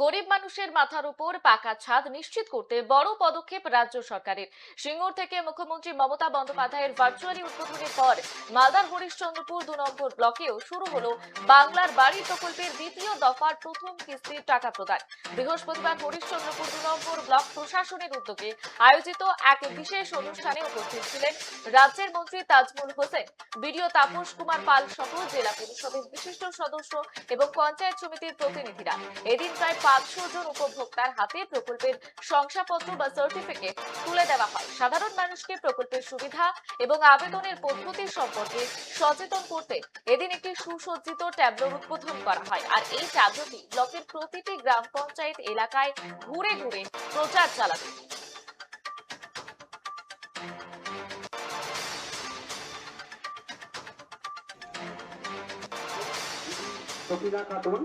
গরিব মানুষের মাথার উপর পাকা ছাদ নিশ্চিত করতে বড় পদক্ষেপ রাজ্য সরকারের। সিঙ্গুর থেকে মুখ্যমন্ত্রী মমতা বন্দ্যোপাধ্যায়ের ভার্চুয়ালি উদ্বোধনের পর মালদার হরিশ্চন্দ্রপুর দু নম্বর ব্লকেও শুরু হলো বাংলার বাড়ি প্রকল্পের দ্বিতীয় দফার প্রথম কিস্তির টাকা প্রদান। বৃহস্পতিবার হরিশ্চন্দ্রপুর দু নম্বর ব্লক প্রশাসনের উদ্যোগে আয়োজিত এক বিশেষ অনুষ্ঠানে উপস্থিত ছিলেন রাজ্যের মন্ত্রী তাজমুল হোসেন। বিডিও তাপস কুমার পাল সহ জেলা পরিষদের বিশিষ্ট সদস্য এবং পঞ্চায়েত সমিতির প্রতিনিধিরা। এদিন প্রায় পাঁচশো জন উপভোক্তার হাতে প্রকল্পের শংসাপত্র বা সার্টিফিকেট তুলে দেওয়া হয়। সাধারণ মানুষকে প্রকল্পের সুবিধা এবং আবেদনের পদ্ধতি সম্পর্কে সচেতন করতে এদিন একটি সুসজ্জিত ট্যাবলোর উদ্বোধন করা হয়। আর এই ট্যাবলোটি ব্লকের প্রতিটি গ্রাম পঞ্চায়েত এলাকায় ঘুরে ঘুরে প্রচার চালাবে। সকিনা খাতুন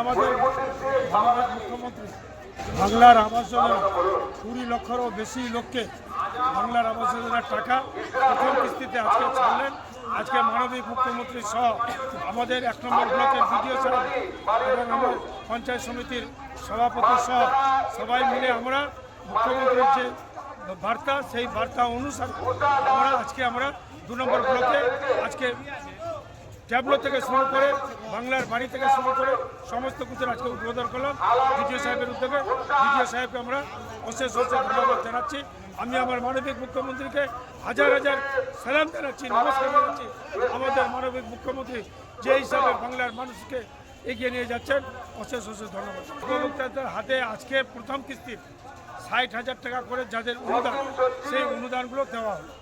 আমাদের মুখ্যমন্ত্রী বাংলার আবাস যোজনা কুড়ি লক্ষেরও বেশি লোককে বাংলার আবাস যোজনার টাকা প্রথম কিস্তিতে আজকে ছাড়লেন। আজকে মানবিক মুখ্যমন্ত্রী সহ আমাদের এক নম্বর ব্লকের বিডিও সাহেব এবং আমার পঞ্চায়েত সমিতির সভাপতি সহ সবাই মিলে আমরা মুখ্যমন্ত্রীর যে বার্তা, সেই বার্তা অনুসারে আমরা আজকে আমরা দু নম্বর ব্লকে আজকে ট্যাবলো থেকে শুরু করে বাংলার বাড়ি থেকে শুরু করে সমস্ত কিছুর আজকে উদ্বোধন করলাম। বিডিও সাহেবের উদ্যোগে। বিডিও সাহেবকে আমরা অশেষ অশেষ ধন্যবাদ জানাচ্ছি। আমি আমার মানবিক মুখ্যমন্ত্রীকে হাজার হাজার সালাম জানাচ্ছি, নমস্কার জানাচ্ছি। আমাদের মানবিক মুখ্যমন্ত্রী যে হিসাবে বাংলার মানুষকে এগিয়ে নিয়ে যাচ্ছেন, অশেষ অশেষ ধন্যবাদ। উপভোক্তাদের হাতে আজকে প্রথম কিস্তি ষাট হাজার টাকা করে যাদের অনুদান, সেই অনুদানগুলো দেওয়া হলো।